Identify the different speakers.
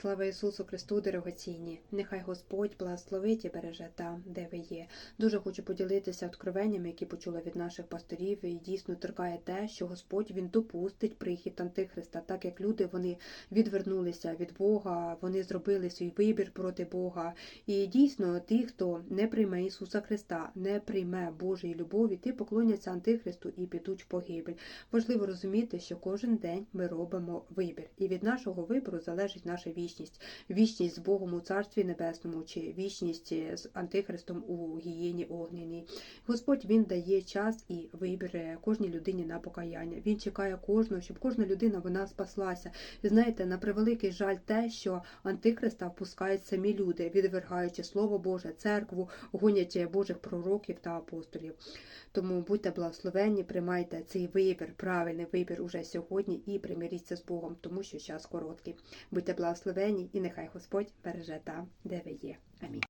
Speaker 1: Слава Ісусу Христу, дорогоцінні! Нехай Господь благословить і береже там, де ви є. Дуже хочу поділитися откровеннями, які почула від наших пасторів, і дійсно торкає те, що Господь він допустить прихід Антихриста, так як люди вони відвернулися від Бога, вони зробили свій вибір проти Бога. І дійсно, ті, хто не прийме Ісуса Христа, не прийме Божої любові, ті поклоняться Антихристу і підуть в погибель. Важливо розуміти, що кожен день ми робимо вибір, і від нашого вибору залежить наша вічність, вічність з Богом у Царстві Небесному чи вічність з Антихристом у гієні огняній. Господь він дає час і вибір е, кожній людині на покаяння. Він чекає кожного, щоб кожна людина вона спаслася. І знаєте, на превеликий жаль, те, що Антихриста впускають самі люди, відвергаючи Слово Боже, церкву, гонять Божих пророків та апостолів. Тому будьте благословенні, приймайте цей вибір, правильний вибір уже сьогодні і примиріться з Богом, тому що час короткий. Будьте благословені і нехай Господь береже там, де ви є. Амінь.